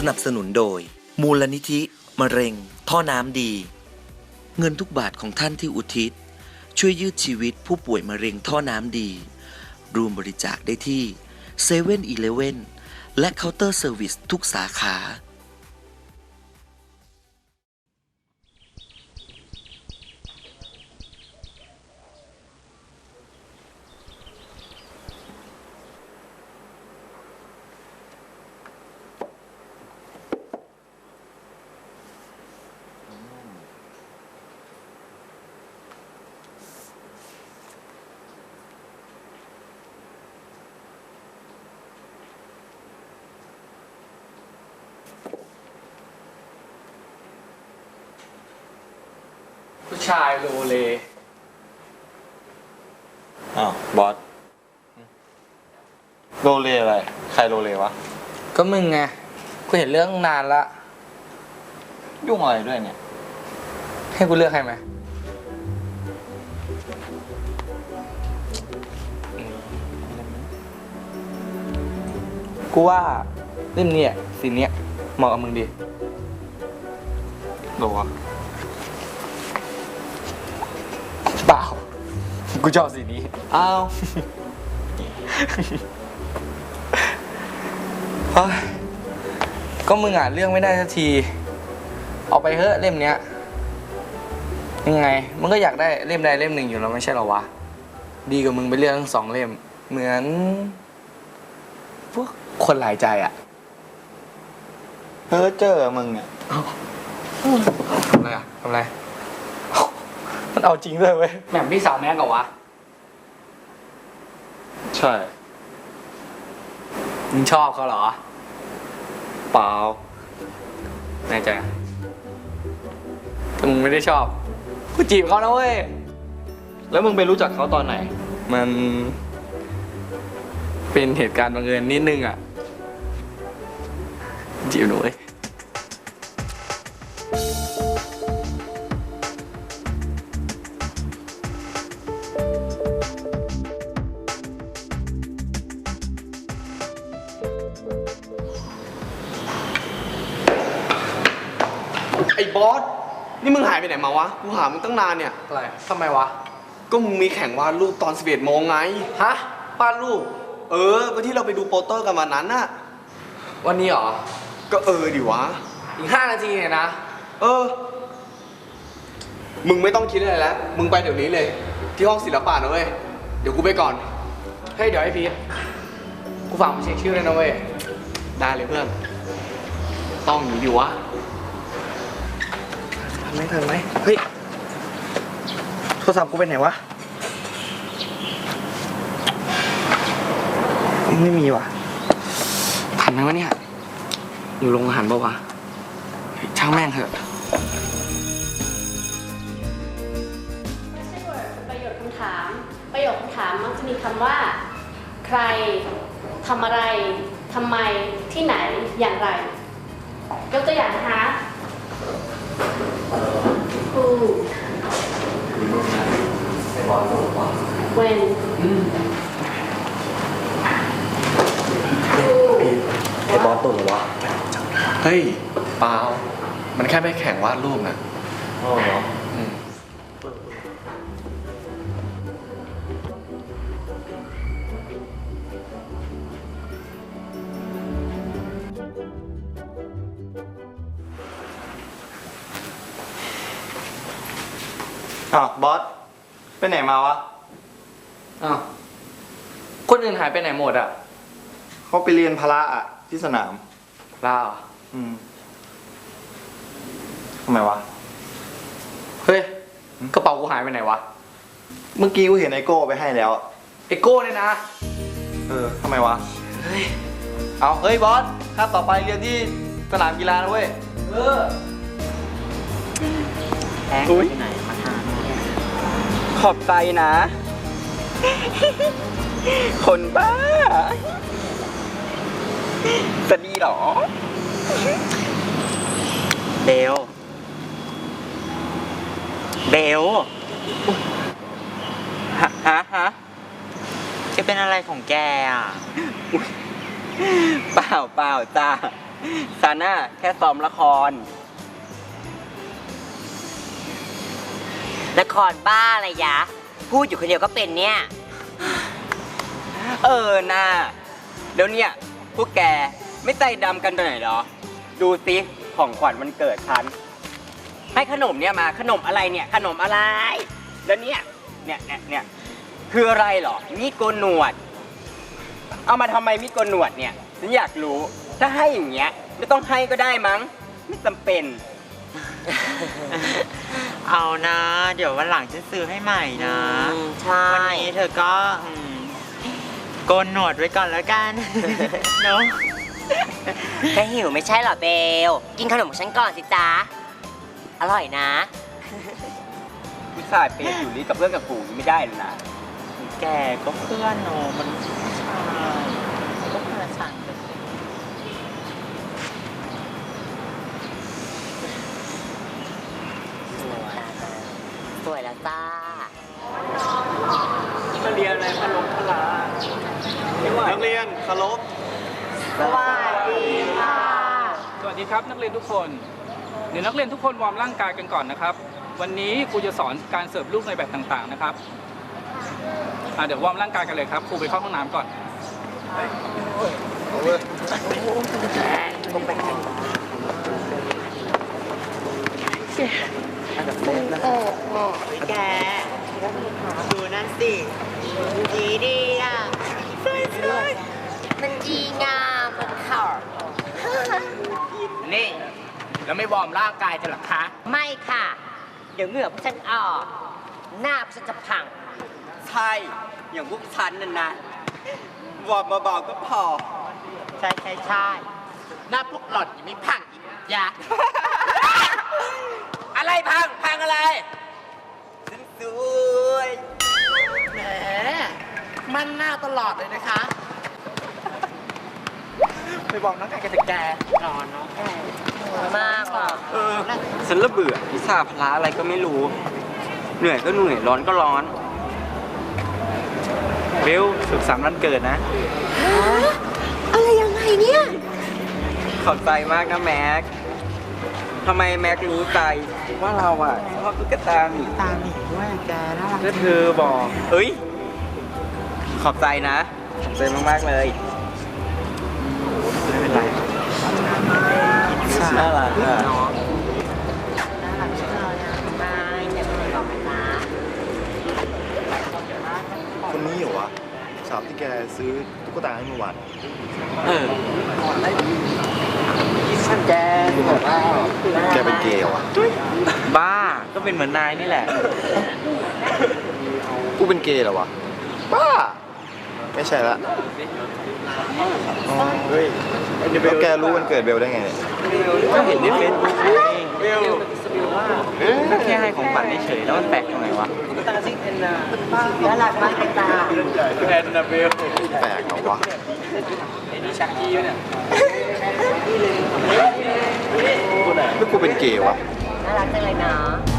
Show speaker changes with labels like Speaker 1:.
Speaker 1: สนับสนุนโดย มูลนิธิมะเร็ง ท่อน้ำดี เงินทุกบาทของท่านที่อุทิศ ช่วยยืดชีวิตผู้ป่วยมะเร็งท่อน้ำดี รวมบริจาคได้ที่7 e เ e ่ e อีเลและเคาน์เตอร์เซอร์วิสทุกสาขา
Speaker 2: ผู้ชายโลเล
Speaker 3: อ้าวบอสโรเลอะไร ใครโรเลวะ
Speaker 2: ก็มึงไง กูเห็นเรื่องนานละ
Speaker 3: ยุ่งอะไรด้วยเนี่ย
Speaker 2: ให้กูเลือกให้ไหมกูว่าเล่มเนี้ยสีเนี้ยเหมาะกับมึงดี
Speaker 3: โรวะ
Speaker 2: เปล่า กูชอบสีนี้
Speaker 3: อ้าว
Speaker 2: เฮ้ยก็มึงอ่านเรื่องไม่ได้สักที เอาไปเถอะเล่มเนี้ย ยังไง มึงก็อยากได้เล่มใดเล่มหนึ่งอยู่แล้วไม่ใช่เหรอวะ ดีกว่ามึงไปเลือกทั้งสองเล่ม เหมือน พวกคนหลายใจอะ
Speaker 3: เพ้อเจอมึงเนี่ย
Speaker 2: ทำอะไรอะทำอะไร มันเอาจริงด้วยเว้ยแหม่มพี่สาวแม่กับวะ
Speaker 3: ใช่
Speaker 2: มึงชอบเขาเหรอ
Speaker 3: เปล่า
Speaker 2: แน่ใจอะแต่มึงไม่ได้ชอบ กูจีบเขานะเว้ย
Speaker 3: แล้วมึงไปรู้จักเขาตอนไหน
Speaker 2: มันเป็นเหตุการณ์บังเอิญนิดนึงอะจีบหนูเว้ย
Speaker 4: บอส นี่มึงหายไปไหนมาวะ กูหามึงตั้งนานเนี่ย
Speaker 2: อะไรทำไมวะ
Speaker 4: ก็มึงมีแข่งวาดรูปตอน 11โมงไง
Speaker 2: ฮะป้าดรูป
Speaker 4: เออ ก็ที่เราไปดูโปสเตอร์กันวันนั้นน่ะ
Speaker 2: วันนี้เหรอ
Speaker 4: ก็เออดิวะ
Speaker 2: อีกห้านาทีเนี่ยนะ
Speaker 4: เออ มึงไม่ต้องคิดอะไรแล้ว มึงไปเดี๋ยวนี้เลย ที่ห้องศิลปะนะเว้ย เดี๋ยวกูไปก่อน
Speaker 2: เฮ้ย เดี๋ยวไอ้พีทกูฝากมาเช็คชื่อเลยนะเว้ย
Speaker 4: ได้เลยเพื่อน ต้องอย่างนี้ดิวะ
Speaker 2: ทัน ไหมทันไหมเฮ้ยโทรศัพท์กูไปไหนวะ ไม่มีว่ะทันไหมวะเนี่ย อยู่โรงอาหารปะวะช่างแม่งเถอะ
Speaker 5: ไม่ใช่ word เป็นประโยคคำถาม ประโยคคำถามมักจะมีคำว่า ใครทำอะไรทำไมที่ไหนอย่างไร ยกตัวอย่างนะคะ Who When Who
Speaker 3: ไอ้บอสตุ่นเหรอวะ
Speaker 4: เฮ้ยเปล่ามันแค่ไปแข่งวาดรูปนะ
Speaker 3: อ๋อเหรอ
Speaker 4: อืม
Speaker 3: อ้าวบอส ไปไหนมาวะ
Speaker 2: อ้าวคนอื่นหายไปไหนหมดอะ
Speaker 3: เขาไปเรียนพละอะ ที่สนาม
Speaker 2: ลาเหรอ
Speaker 3: อืมทำไมวะ
Speaker 2: เฮ้ย กระเป๋ากูหายไปไหนวะ
Speaker 3: เมื่อกี้กูเห็นไอโก้ไปให้แล้วอะ
Speaker 2: ไอโก้เนี่ยนะ
Speaker 3: เออทำไมวะ
Speaker 2: เฮ้ย
Speaker 3: เอาเฮ้ยบอสคาบต่อไปเรียนที่สนามกีฬานะเว้ย
Speaker 2: เออ
Speaker 3: อุ้ย
Speaker 6: ข อบใจนะ คนบ้าจะดีเหรอเบลเบลฮะฮะฮะแกเป็นอะไรของแกอะเปล่าเปล่าจ้าซาน่าแค่ซ้อมละคร
Speaker 7: ละครบ้าอะไรยะ พูดอยู่คนเดียวก็เป็นเนี่ย
Speaker 6: เออน่าเดี๋ยวเนี่ย พวกแกไม่ใจดำกันหน่อยเหรอ ดูสิของขวัญวันเกิดฉัน ให้ขนมเนี่ยมาขนมอะไรเนี่ย ขนมอะไร แล้วเนี่ย เนี่ยเนี่ยเนี่ยคืออะไรหรอ มีดโกนหนวด เอามาทำไมมีดโกนหนวดเนี่ย ฉันอยากรู้ ถ้าให้อย่างเงี้ย ไม่ต้องให้ก็ได้มั้ง ไม่จำเป็น
Speaker 8: เอานะ เดี๋ยววันหลังฉันซื้อให้ใหม่นะ
Speaker 7: อืมใช่
Speaker 8: วันนี้เธอก็อืมโกนหนวดไว้ก่อนแล้วกันเนาะ
Speaker 7: แกหิวไม่ใช่เหรอเบล กินขนมของฉันก่อนสิจ๊ะอร่อยนะ
Speaker 6: ผู้ชายเปย์อยู่นี่กับเพื่อนกับฝูงนี่ไม่ได้เลยนะ
Speaker 8: แกก็เพื่อนเนอะมันผู้ชายก็เพื่อนฉันไปสิ
Speaker 7: สวยแล้วจ้า
Speaker 6: มาเรียนอะไรพะลงพะลา
Speaker 3: นักเรียนเคารพ
Speaker 7: สวัสดีค่ะ
Speaker 9: สวัสดี ครับนักเรียนทุกคน เดี๋ยวนักเรียนทุกคนวอร์มร่างกายกันก่อนนะครับ วันนี้ครูจะสอนการเสิร์ฟลูกในแบบต่างๆนะครับอะเดี๋ยววอร์มร่างกายกันเลยครับครูไปเข้าห้องน้ำก่อนโอ้โห
Speaker 8: แกดูนั่นสิดีดีอะ
Speaker 7: มันดีงามมันเข่า
Speaker 6: นี่ แล้วไม่วอร์มร่างกายจะหรอคะ
Speaker 7: ไม่ค่ะ เดี๋ยวเหงื่อพวกฉันออก หน้าพวกฉันจะพัง
Speaker 6: ใช่ อย่างพวกฉันนั่นนะวอร์มเบาๆก็พอ
Speaker 8: ใช่ใช่ใช่
Speaker 6: หน้าพวกหล่อนยังไม่พังอีกยะอะไรพัง พังอะไรฉันสวย
Speaker 8: แหม มันหน้าตลอดเลยนะคะ ไปบอกน้องแกกันเถอะแกรอน้องแก
Speaker 7: มากอะ
Speaker 6: เออฉันระเบื่อวิชาพละอะไรก็ไม่รู้ เหนื่อยก็เหนื่อยร้อนก็ร้อน
Speaker 3: เบลสุขสันต์วันเกิดนะ
Speaker 7: อะไรยังไงเนี่ย
Speaker 6: ขอบใจมากนะแม็กทำไมแม็กรู้ใจว่าเราอะชอบตุ๊กตาหมี
Speaker 8: ตาหมีด้วยแกน่ารัก
Speaker 3: ก็เธอบอก
Speaker 6: เฮ้ย ขอบใจนะ ขอบใจมากๆเลย
Speaker 3: น่า
Speaker 6: รักอะ
Speaker 7: น่ารักจังเลยอะม่เดี๋ยวไปบอกนะ
Speaker 10: คนนี้เหรอวะสาวที่แกซื้อตุ๊กตาให้เมื่อวาน
Speaker 6: เออฉันแกบอกว่า
Speaker 10: แกเป็นเกย์เหรอวะ
Speaker 3: บ้าก็เป็นเหมือนนายนี่แหละ
Speaker 10: กูเป็นเกย์เหรอวะบ้า ไม่ใช่ละอ๋อเฮ้ย แล้วแกรู้วันเกิดเบลได้ไง
Speaker 3: ก็เห็นในเฟซบุ๊กไเบลก็แค่ให้ของขวัญเฉยแล้วมันแปลกตรงไหนวะตาซิเอ็
Speaker 7: นนาน่ารักมากเลยตา
Speaker 3: แอนนาเบล
Speaker 10: แปลกเหรอ
Speaker 3: วะไอ้นี่ชักกี้เนี่ยนี่กูเป็นเกย์
Speaker 10: วะ
Speaker 7: น่ารักจังเลยเนาะ